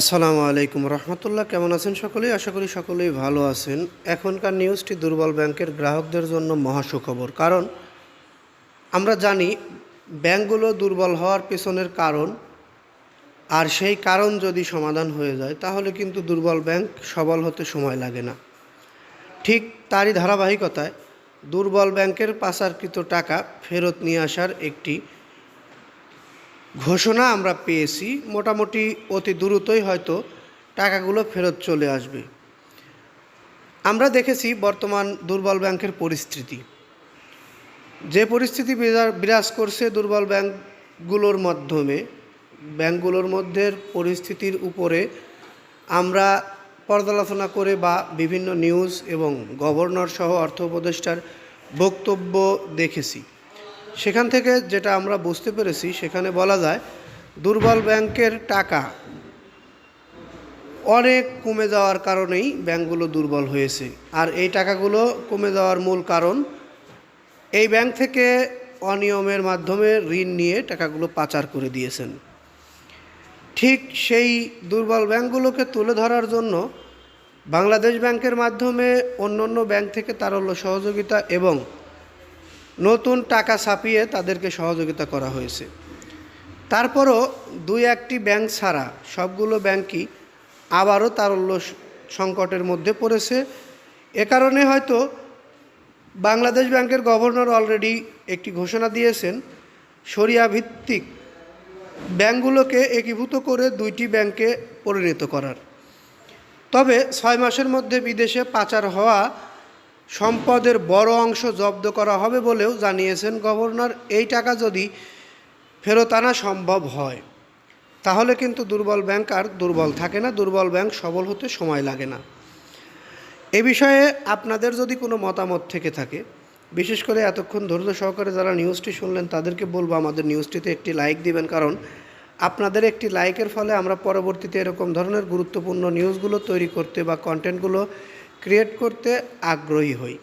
আসসালামু আলাইকুম রহমতুল্লাহ, কেমন আছেন সকলেই? আশা করি সকলেই ভালো আছেন। এখনকার নিউজটি দুর্বল ব্যাংকের গ্রাহকদের জন্য মহা সুখবর। কারণ আমরা জানি ব্যাংকগুলো দুর্বল হওয়ার পেছনের কারণ, আর সেই কারণ যদি সমাধান হয়ে যায়, তাহলে কিন্তু দুর্বল ব্যাংক সবল হতে সময় লাগে না। ঠিক তারই ধারাবাহিকতায় দুর্বল ব্যাংকের পাচারকৃত টাকা ফেরত নিয়ে আসার একটি ঘোষণা আমরা পেয়েছি, মোটামুটি অতি দ্রুতই হয়তো টাকাগুলো ফেরত চলে আসবে। আমরা দেখেছি বর্তমান দুর্বল ব্যাংকের পরিস্থিতি। যে পরিস্থিতি বিরা- বিরাজ করছে দুর্বল ব্যাংকগুলোর মাধ্যমে, ব্যাংকগুলোর মধ্যে পরিস্থিতির উপরে আমরা পর্যালোচনা করে বা বিভিন্ন নিউজ এবং গভর্নর সহ অর্থ উপদেষ্টার বক্তব্য দেখেছি। সেখান থেকে যেটা আমরা বুঝতে পেরেছি, সেখানে বলা যায় দুর্বল ব্যাংকের টাকা অনেক কমে যাওয়ার কারণেই ব্যাংকগুলো দুর্বল হয়েছে। আর এই টাকাগুলো কমে যাওয়ার মূল কারণ, এই ব্যাংক থেকে অনিয়মের মাধ্যমে ঋণ নিয়ে টাকাগুলো পাচার করে দিয়েছেন। ঠিক সেই দুর্বল ব্যাংকগুলোকে তুলে ধরার জন্য বাংলাদেশ ব্যাংকের মাধ্যমে অন্য অন্য ব্যাংক থেকে তারল্য সহযোগিতা এবং নতুন টাকা ছাপিয়ে তাদেরকে সহযোগিতা করা হয়েছে। তারপরও দুই একটি ব্যাংক ছাড়া সবগুলো ব্যাংকই আবারও তারল্য সংকটের মধ্যে পড়েছে। এ কারণে হয়তো বাংলাদেশ ব্যাংকের গভর্নর অলরেডি একটি ঘোষণা দিয়েছেন সরিয়া ভিত্তিক ব্যাংকগুলোকে একীভূত করে দুইটি ব্যাংকে পরিণত করার। তবে ছয় মাসের মধ্যে বিদেশে পাচার হওয়া সম্পদের বড় অংশ জব্দ করা হবে বলেও জানিয়েছেন গভর্নর। এই টাকা যদি ফেরত আনা সম্ভব হয়, তাহলে কিন্তু দুর্বল ব্যাংক আর দুর্বল থাকে না, দুর্বল ব্যাংক সবল হতে সময় লাগে না। এ বিষয়ে আপনাদের যদি কোনো মতামত থেকে থাকে, বিশেষ করে এতক্ষণ ধৈর্য সহকারে যারা নিউজটি শুনলেন, তাদেরকে বলব আমাদের নিউজটিতে একটি লাইক দিবেন, কারণ আপনাদের একটি লাইকের ফলে আমরা পরবর্তীতে এরকম ধরনের গুরুত্বপূর্ণ নিউজগুলো তৈরি করতে বা কন্টেন্টগুলো ক্রিয়েট করতে আগ্রহী হই।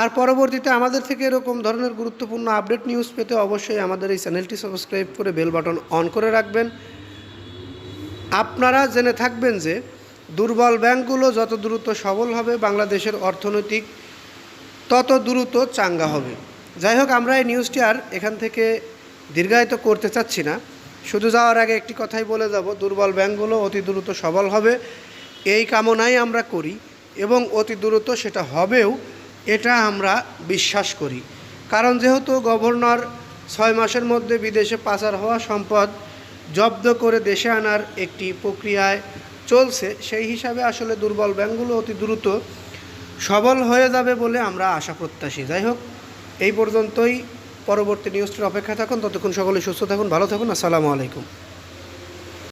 আর পরবর্তীতে আমাদের থেকে এরকম ধরনের গুরুত্বপূর্ণ আপডেট নিউজ পেতে অবশ্যই আমাদের এই চ্যানেলটি সাবস্ক্রাইব করে বেল বাটন অন করে রাখবেন। আপনারা জেনে থাকবেন যে দুর্বল ব্যাংকগুলো যত দ্রুত সবল হবে, বাংলাদেশের অর্থনৈতিক তত দ্রুত চাঙ্গা হবে। যাই হোক, আমরা এই নিউজটি আর এখান থেকে দীর্ঘায়িত করতে চাচ্ছি না। শুধু যাওয়ার আগে একটি কথাই বলে যাব, দুর্বল ব্যাংকগুলো অতি দ্রুত সবল হবে। এই কামনাই আমরা করি। এবং অতি দ্রুত সেটা হবেও, এটা আমরা বিশ্বাস করি। কারণ যেহেতু গভর্নর ছয় মাসের মধ্যে বিদেশে পাচার হওয়া সম্পদ জব্দ করে দেশে আনার একটি প্রক্রিয়ায় চলছে, সেই হিসাবে আসলে দুর্বল ব্যাংকগুলো অতি দ্রুত সবল হয়ে যাবে বলে আমরা আশা প্রত্যাশী। যাই হোক, এই পর্যন্তই। পরবর্তী নিউজটির অপেক্ষা থাকুন। ততক্ষণ সকলে সুস্থ থাকুন, ভালো থাকুন। আসসালামু আলাইকুম।